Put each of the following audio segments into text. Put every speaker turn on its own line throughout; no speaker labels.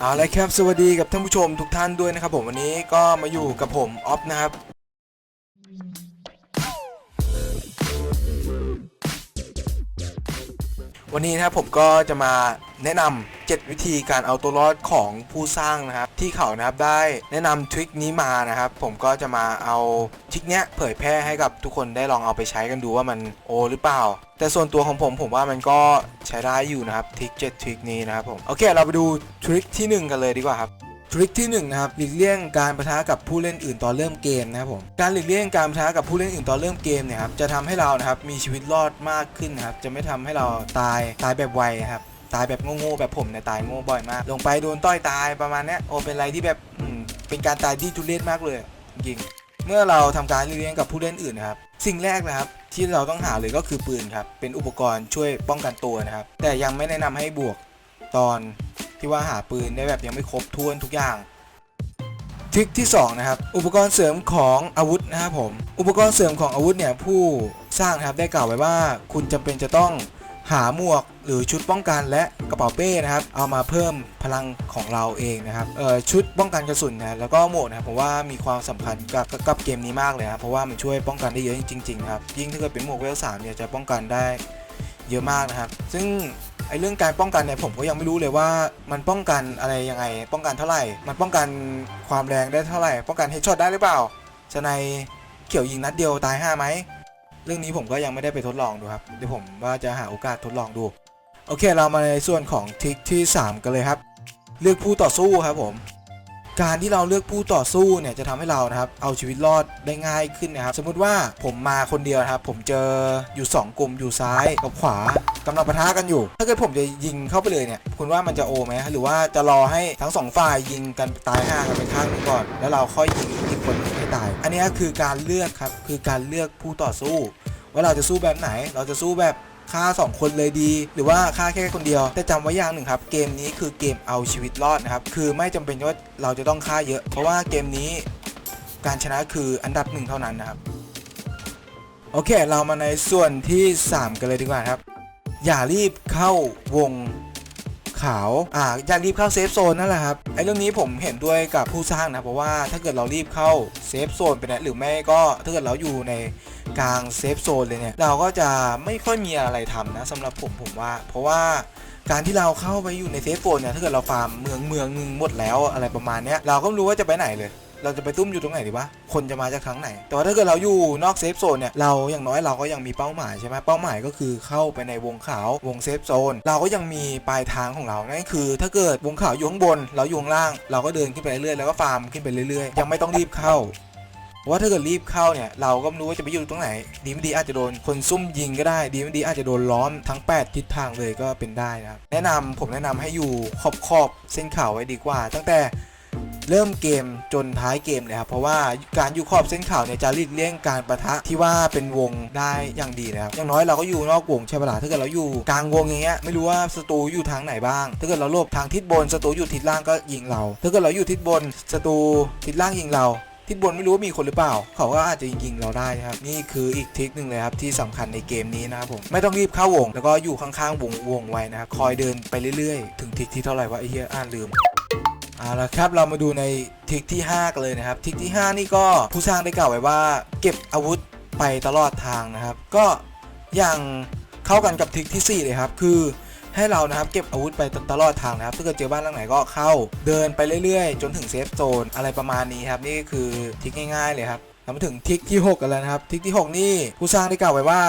เอาละครับสวัสดีกับท่านผู้ชมทุกท่านด้วยนะครับผมวันนี้ก็มาอยู่กับผมออฟนะครับ วันนี้นะครับผมก็จะมาแนะนำ7วิธีการเอาตัวรอดของผู้สร้างนะครับ ที่เขานะครับได้แนะนำทริคนี้มานะครับ ผมก็จะมาเอาทริคเนี้ยเผยแพร่ให้กับทุกคนได้ลองเอาไปใช้กันดูว่ามันโอหรือเปล่า แต่ส่วนตัวของผมผมว่ามันก็ใช้ได้อยู่นะครับทริค7ทริคนี้นะครับผมโอเค เราไปดูทริคที่ 1 กันเลยดีกว่าครับ ทริคที่1นะครับหลีกเลี่ยงการประทะกับผู้เล่นอื่นตอนเริ่มเกมนะครับผมการหลีกเลี่ยงการประทะกับผู้เล่นอื่นตอนเริ่มเกมเนี่ยครับจะทำให้เรานะครับมีชีวิตรอดมากขึ้นนะครับจะไม่ทำให้เราตายตายแบบไวครับตายแบบโง่ๆแบบผมเนี่ยตายโง่บ่อยมาก ลงไปโดนต้อยตายประมาณนี้โอเป็นอะไรที่แบบเป็นการตายที่ทุเรศมากเลยจริงเมื่อเราทำการหลีกเลี่ยงกับผู้เล่นอื่นนะครับ สิ่งแรกนะครับ ที่เราต้องหาเลยก็คือปืนครับ เป็นอุปกรณ์ช่วยป้องกันตัวนะครับ แต่ยังไม่แนะนำให้บวกตอน ที่ว่าหาปืนได้แบบยังไม่ครบถ้วนทุกอย่างทริคที่2นะครับอุปกรณ์เสริมของอาวุธนะครับผมอุปกรณ์เสริมของอาวุธเนี่ยผู้สร้างครับได้กล่าวไว้ว่า คุณจำเป็นจะต้องหาหมวกหรือชุดป้องกันและกระเป๋าเป้นะครับ เอามาเพิ่มพลังของเราเองนะครับเออชุดป้องกันกระสุนนะแล้วก็หมวกนะครับผมว่ามีความสำคัญกับกับเกมนี้มากเลยครับเพราะว่ามันช่วยป้องกันได้เยอะจริงๆนะครับยิ่งถ้าเกิดเป็นหมวกเวลสามเนี่ยจะป้องกันได้เยอะมากนะครับ ซึ่ง ไอ้เรื่องการป้องกันเนี่ยผมก็ยังไม่รู้เลยว่ามันป้องกันอะไรยังไง ป้องกันเท่าไหร่ มันป้องกันความแรงได้เท่าไหร่ ป้องกันเฮดช็อตได้หรือเปล่าจะในเขียวยิงนัดเดียวตายห้าไหมเรื่องนี้ผมก็ยังไม่ได้ไปทดลองดูครับเดี๋ยวผมว่าจะหาโอกาสทดลองดู โอเคเรามาในส่วนของทริกที่ 3 กันเลยครับ เลือกผู้ต่อสู้ครับผม การที่เราเลือกผู้ต่อสู้เนี่ยจะทำให้เรานะครับเอาชีวิตรอดได้ง่ายขึ้นนะครับ สมมุติว่าผมมาคนเดียวนะครับ ผมเจออยู่ 2 กลุ่มอยู่ซ้ายกับขวากำลังปะทะกันอยู่ ถ้าเกิดผมจะยิงเข้าไปเลยเนี่ย คุณว่ามันจะโอไหมหรือว่าจะรอให้ทั้งสองฝ่ายยิงกันตายห่ากันไปข้างนึงก่อน แล้วเราค่อยยิงอีกคนให้ตาย อันนี้คือการเลือกครับ คือการเลือกผู้ต่อสู้ ว่าเราจะสู้แบบไหน เราจะสู้แบบ ฆ่า 2 คนเลยดี หรือว่าฆ่าแค่คนเดียว แต่จำไว้อย่างหนึ่งครับ เกมนี้คือเกมเอาชีวิตรอดนะครับ คือไม่จำเป็นว่าเราจะต้องฆ่าเยอะ เพราะว่าเกมนี้การชนะคืออันดับหนึ่งเท่านั้นนะครับ โอเค เรามาในส่วนที่ 3 กันเลยดีกว่าครับ อย่ารีบเข้าวงขาว อ่า อย่ารีบเข้าเซฟโซนนั่นแหละครับ ไอ้เรื่องนี้ผมเห็นด้วยกับผู้สร้างนะ เพราะว่าถ้าเกิดเรารีบเข้าเซฟโซนไปนะหรือไม่ก็ถ้าเกิดเราอยู่ใน กลางเซฟโซนเลยเนี่ยเราก็จะไม่ค่อยมีอะไรทำนะสำหรับผมผมว่า เพราะว่าการที่เราเข้าไปอยู่ในเซฟโซนเนี่ยถ้าเกิดเราฟาร์มเมืองเมืองหนึงหมดแล้วอะไรประมาณเนี้ยเราก็ไม่รู้ว่าจะไปไหนเลยเราจะไปตุ้มอยู่ตรงไหนดีวะ คนจะมาจากทางไหน แต่ว่าถ้าเกิดเราอยู่นอกเซฟโซนเนี่ย เราอย่างน้อยเราก็ยังมีเป้าหมายใช่ไหมเป้าหมายก็คือเข้าไปในวงขาววงเซฟโซน เราก็ยังมีปลายทางของเรา นั่นคือ ถ้าเกิดวงขาวอยู่ข้างบน เราอยู่ข้างล่าง เราก็เดินขึ้นไปเรื่อยแล้วก็ฟาร์มขึ้นไปเรื่อยๆ ยังไม่ต้องรีบเข้า เพราะว่าถ้าเกิดรีบเข้าเนี่ยเราก็ไม่รู้ว่าจะไปอยู่ตรงไหน ดีไม่ดีอาจจะโดนคนซุ่มยิงก็ได้ ดีไม่ดีอาจจะโดนล้อมทั้ง 8 ทิศทางเลยก็เป็นได้นะครับแนะนำผมแนะนำให้อยู่ขอบขอบเส้นข่าวไว้ดีกว่า ตั้งแต่เริ่มเกมจนท้ายเกมเลยครับเพราะว่าการอยู่ขอบเส้นข่าวเนี่ยจะหลีกเลี่ยงการประทะที่ว่าเป็นวงได้อย่างดีนะครับอย่างน้อยเราก็อยู่นอกวงใช่ปะล่ะถ้าเกิดเราอยู่กลางวงอย่างเงี้ยไม่รู้ว่าศัตรูอยู่ทางไหนบ้าง ถ้าเกิดเราหลบทางทิศบนศัตรูอยู่ทิศล่างก็ยิงเรา ถ้าเกิดเราอยู่ทิศบนศัตรูทิศล่างยิงเรา ทิศบนไม่รู้ว่ามีคนหรือเปล่า เขาก็อาจจะยิงเราได้นะครับ นี่คืออีกทริคหนึ่งเลยครับที่สำคัญในเกมนี้นะครับผม ไม่ต้องรีบเข้าวง แล้วก็อยู่ข้างๆวงวงไว้นะครับคอยเดินไปเรื่อยๆ ถึงทริคที่เท่าไหร่วะไอ้เหี้ยอ่านลืมเอาละครับเรามาดูในทริคที่ 5 กันเลยนะครับทริคที่ 5 นี่ก็ผู้สร้างได้กล่าวไว้ว่า เก็บอาวุธไปตลอดทางนะครับ ก็อย่างเข้ากันกับทริคทีสี่ 4 เลยครับ คือ ให้เรานะครับเก็บอาวุธไปตลอดทางนะครับถ้าเกิดเจอบ้านหลังไหนก็เข้า เดินไปเรื่อยๆ จนถึงเซฟโซนอะไรประมาณนี้ครับนี่คือทิคง่ายๆเลยครับเรามาถึงทิคที่ 6 กันแล้วนะครับ ทิคที่ 6 นี่ผู้สร้างได้กล่าวไว้ว่า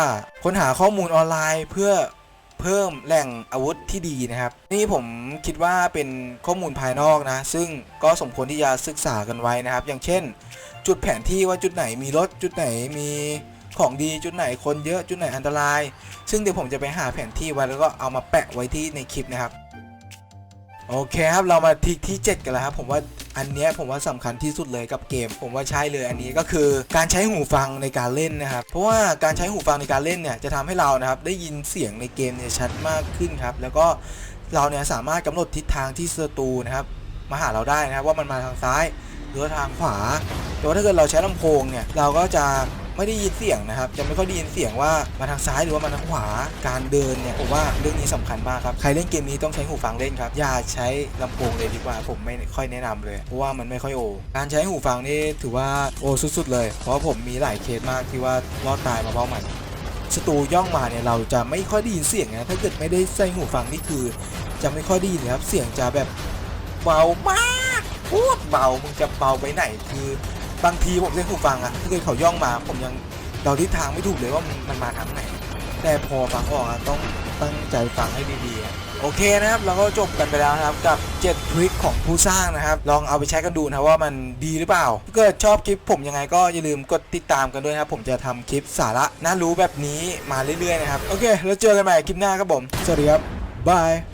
ค้นหาข้อมูลออนไลน์เพื่อเพิ่มแหล่งอาวุธที่ดีนะครับ นี่ผมคิดว่าเป็นข้อมูลภายนอกนะ ซึ่งก็สมควรที่จะศึกษากันไว้นะครับ อย่างเช่น จุดแผนที่ว่าจุดไหนมีรถจุดไหนมี ของดีจุดไหนคนเยอะจุดไหนอันตราย ซึ่งเดี๋ยวผมจะไปหาแผนที่ไว้แล้วก็เอามาแปะไว้ที่ในคลิปนะครับ โอเคครับเรามาทิกที่ 7 กันแล้วครับผมว่าอันนี้ผมว่าสำคัญที่สุดเลยกับเกม ผมว่าใช่เลยอันนี้ก็คือการใช้หูฟังในการเล่นนะครับ เพราะว่าการใช้หูฟังในการเล่นเนี่ยจะทำให้เรานะครับได้ยินเสียงในเกมเนี่ยชัดมากขึ้นครับ แล้วก็เราเนี่ยสามารถกำหนดทิศทางที่ศัตรูนะครับมาหาเราได้นะครับว่ามันมาทางซ้ายหรือทางขวาแต่ว่าถ้าเกิดเราใช้ลำโพงเนี่ยเราก็จะ ไม่ได้ยินเสียงนะครับ จะไม่ค่อยได้ยินเสียงว่ามาทางซ้ายหรือว่ามาทางขวา การเดินเนี่ยผมว่าเรื่องนี้สำคัญมากครับ ใครเล่นเกมนี้ต้องใช้หูฟังเล่นครับ อย่าใช้ลำโพงเลยดีกว่า ผมไม่ค่อยแนะนำเลย เพราะว่ามันไม่ค่อยโอ การใช้หูฟังนี่ถือว่าโอสุดๆ เลย เพราะผมมีหลายเคสมากที่ว่ารอดตายมาเพราะมันศัตรูย่องมาเนี่ยเราจะไม่ค่อยได้ยินเสียงนะถ้าเกิดไม่ได้ใส่หูฟังนี่คือ จะไม่ค่อยได้ยินครับเสียงจะแบบเบามากโคตรเบามึงจะเบาไปไหนคือ บางทีผมใช้หูฟังอะถ้าเกิดเขาย่องมา ผมยังเดาทิศทางไม่ถูกเลยว่ามันมนมาทางไหน แต่พอฟังออกอะต้องตั้งใจฟังให้ดีๆ โอเคนะครับ เราก็จบกันไปแล้วนะครับ กับ 7 ทริคของผู้สร้างนะครับ ลองเอาไปใช้กันดูนะว่ามันดีหรือเปล่าถ้าเกิดชอบคลิปผมยังไงก็อย่าลืมกดติดตามกันด้วยนะครับ ผมจะทำคลิปสาระน่ารู้แบบนี้มาเรื่อยๆนะครับ โอเค แล้วเจอกันใหม่คลิปหน้าครับผม สวัสดีครับบาย